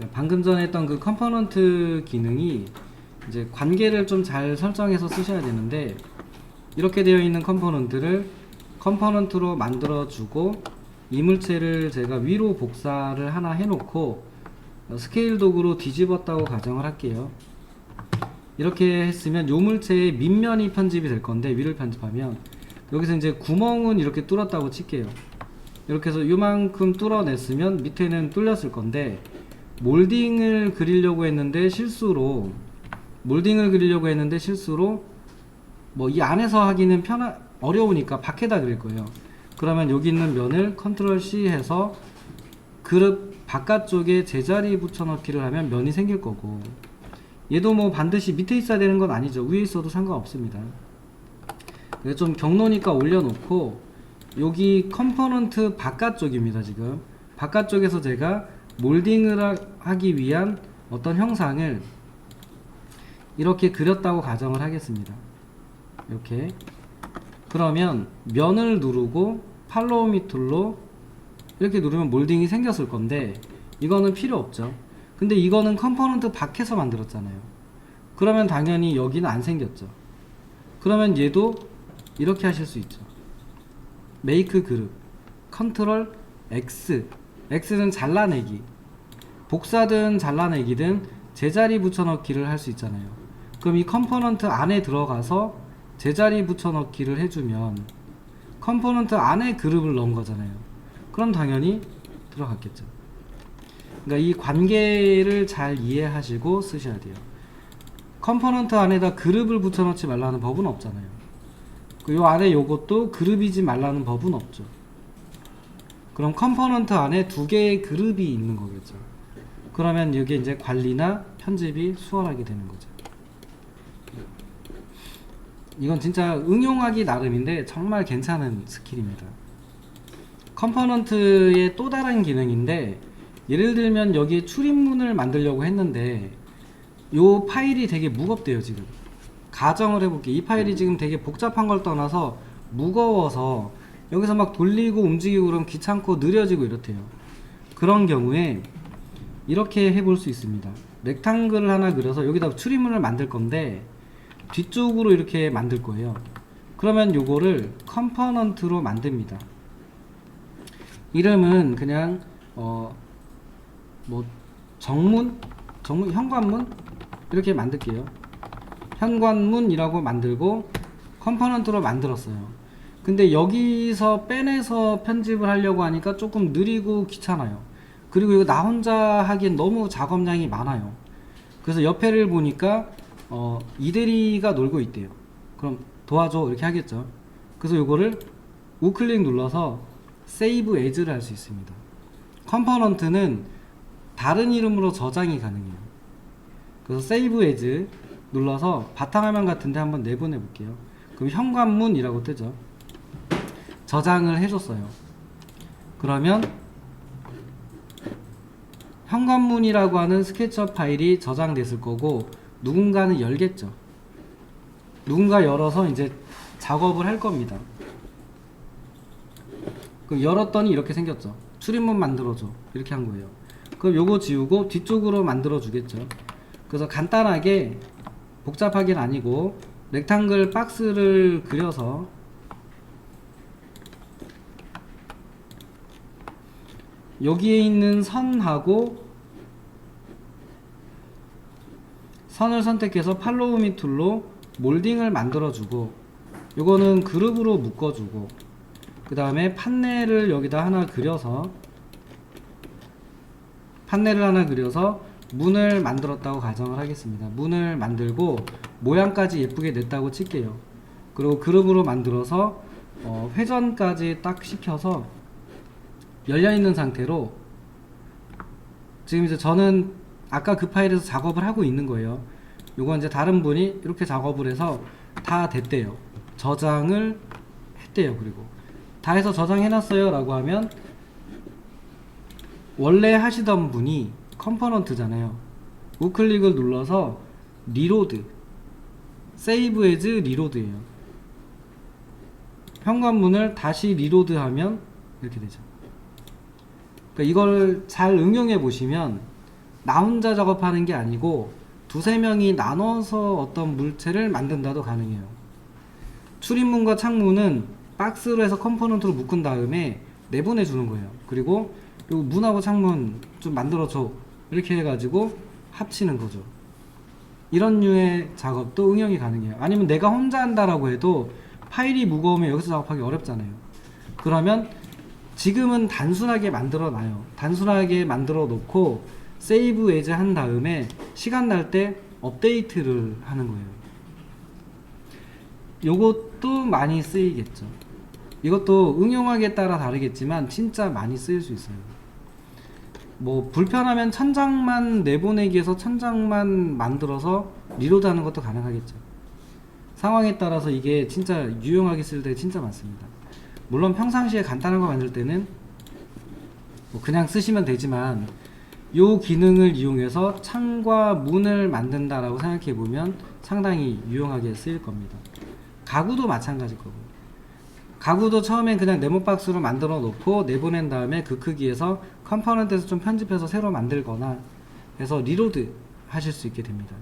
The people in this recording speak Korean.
네, 방금 전에 했던 그 컴포넌트 기능이 이제 관계를 좀 잘 설정해서 쓰셔야 되는데 이렇게 되어 있는 컴포넌트를 컴포넌트로 만들어 주고 이물체를 제가 위로 복사를 하나 해놓고 어, 스케일 도구로 뒤집었다고 가정을 할게요. 이렇게 했으면 요 물체의 밑면이 편집이 될 건데 위를 편집하면 여기서 이제 구멍은 이렇게 뚫었다고 칠게요. 이렇게 해서 요만큼 뚫어냈으면 밑에는 뚫렸을 건데 몰딩을 그리려고 했는데 실수로 몰딩을 그리려고 했는데 실수로 뭐 이 안에서 하기는 편하 어려우니까 밖에다 그릴 거예요. 그러면 여기 있는 면을 컨트롤 C 해서 그릇 바깥쪽에 제자리 붙여넣기를 하면 면이 생길 거고 얘도 뭐 반드시 밑에 있어야 되는 건 아니죠. 위에 있어도 상관없습니다. 좀 경로니까 올려놓고 여기 컴포넌트 바깥쪽입니다. 지금 바깥쪽에서 제가 몰딩을 하- 하기 위한 어떤 형상을 이렇게 그렸다고 가정을 하겠습니다. 이렇게 그러면 면을 누르고 팔로우 미 툴로 이렇게 누르면 몰딩이 생겼을 건데 이거는 필요 없죠. 근데 이거는 컴포넌트 밖에서 만들었잖아요. 그러면 당연히 여기는 안 생겼죠. 그러면 얘도 이렇게 하실 수 있죠. 메이크 그룹 컨트롤 X X는 잘라내기 복사든 잘라내기든 제자리 붙여넣기를 할 수 있잖아요. 그럼 이 컴포넌트 안에 들어가서 제자리 붙여넣기를 해주면 컴포넌트 안에 그룹을 넣은 거잖아요. 그럼 당연히 들어갔겠죠. 그러니까 이 관계를 잘 이해하시고 쓰셔야 돼요. 컴포넌트 안에다 그룹을 붙여넣지 말라는 법은 없잖아요. 그요 안에 요것도 그룹이지 말라는 법은 없죠. 그럼 컴포넌트 안에 두 개의 그룹이 있는 거겠죠. 그러면 이게 이제 관리나 편집이 수월하게 되는 거죠. 이건 진짜 응용하기 나름인데 정말 괜찮은 스킬입니다. 컴포넌트의 또 다른 기능인데 예를 들면 여기에 출입문을 만들려고 했는데 요 파일이 되게 무겁대요 지금 가정을 해볼게요 이 파일이 지금 되게 복잡한 걸 떠나서 무거워서 여기서 막 돌리고 움직이고 그러면 귀찮고 느려지고 이렇대요. 그런 경우에 이렇게 해볼 수 있습니다. 렉탱글을 하나 그려서 여기다 출입문을 만들 건데 뒤쪽으로 이렇게 만들 거예요. 그러면 요거를 컴포넌트로 만듭니다. 이름은 그냥 어 뭐 정문? 정문? 현관문? 이렇게 만들게요. 현관문이라고 만들고 컴포넌트로 만들었어요 근데 여기서 빼내서 편집을 하려고 하니까 조금 느리고 귀찮아요 그리고 이거 나 혼자 하기엔 너무 작업량이 많아요 그래서 옆에를 보니까 어 이대리가 놀고 있대요 그럼 도와줘 이렇게 하겠죠 그래서 요거를 우클릭 눌러서 세이브 에즈를 할 수 있습니다 컴포넌트는 다른 이름으로 저장이 가능해요. 그래서 세이브 에즈 눌러서 바탕화면 같은데 한번 내보내 볼게요. 그럼 현관문이라고 뜨죠. 저장을 해줬어요. 그러면 현관문이라고 하는 스케치업 파일이 저장됐을 거고 누군가는 열겠죠. 누군가 열어서 이제 작업을 할 겁니다. 그럼 열었더니 이렇게 생겼죠. 출입문 만들어줘. 이렇게 한 거예요. 그럼 요거 지우고 뒤쪽으로 만들어 주겠죠. 그래서 간단하게 복잡하긴 아니고 렉탱글 박스를 그려서 여기에 있는 선하고 선을 선택해서 팔로우 미 툴로 몰딩을 만들어 주고 요거는 그룹으로 묶어 주고 그 다음에 판넬을 여기다 하나 그려서 판넬을 하나 그려서 문을 만들었다고 가정을 하겠습니다. 문을 만들고 모양까지 예쁘게 냈다고 칠게요. 그리고 그룹으로 만들어서 어, 회전까지 딱 시켜서 열려 있는 상태로 지금 이제 저는 아까 그 파일에서 작업을 하고 있는 거예요. 요건 이제 다른 분이 이렇게 작업을 해서 다 됐대요. 저장을 했대요. 그리고 다 해서 저장해놨어요. 라고 하면 원래 하시던 분이 컴포넌트잖아요. 우클릭을 눌러서 리로드, 세이브 에즈 리로드예요. 현관문을 다시 리로드하면 이렇게 되죠. 그러니까 이걸 잘 응용해 보시면 나 혼자 작업하는 게 아니고 두세 명이 나눠서 어떤 물체를 만든다도 가능해요. 출입문과 창문은 박스로 해서 컴포넌트로 묶은 다음에 내보내 주는 거예요. 그리고 요 문하고 창문 좀 만들어 줘. 이렇게 해 가지고 합치는 거죠. 이런 류의 작업도 응용이 가능해요. 아니면 내가 혼자 한다라고 해도 파일이 무거우면 여기서 작업하기 어렵잖아요. 그러면 지금은 단순하게 만들어 놔요. 단순하게 만들어 놓고 세이브 에즈 한 다음에 시간 날 때 업데이트를 하는 거예요. 요것도 많이 쓰이겠죠. 이것도 응용하기에 따라 다르겠지만 진짜 많이 쓰일 수 있어요. 뭐 불편하면 천장만 내보내기해서 천장만 만들어서 리로드하는 것도 가능하겠죠. 상황에 따라서 이게 진짜 유용하게 쓸 때 진짜 많습니다. 물론 평상시에 간단한 거 만들 때는 뭐 그냥 쓰시면 되지만 요 기능을 이용해서 창과 문을 만든다라고 생각해 보면 상당히 유용하게 쓰일 겁니다. 가구도 마찬가지일 거고. 가구도 처음엔 그냥 네모 박스로 만들어 놓고 내보낸 다음에 그 크기에서 컴포넌트에서 좀 편집해서 새로 만들거나 해서 리로드 하실 수 있게 됩니다.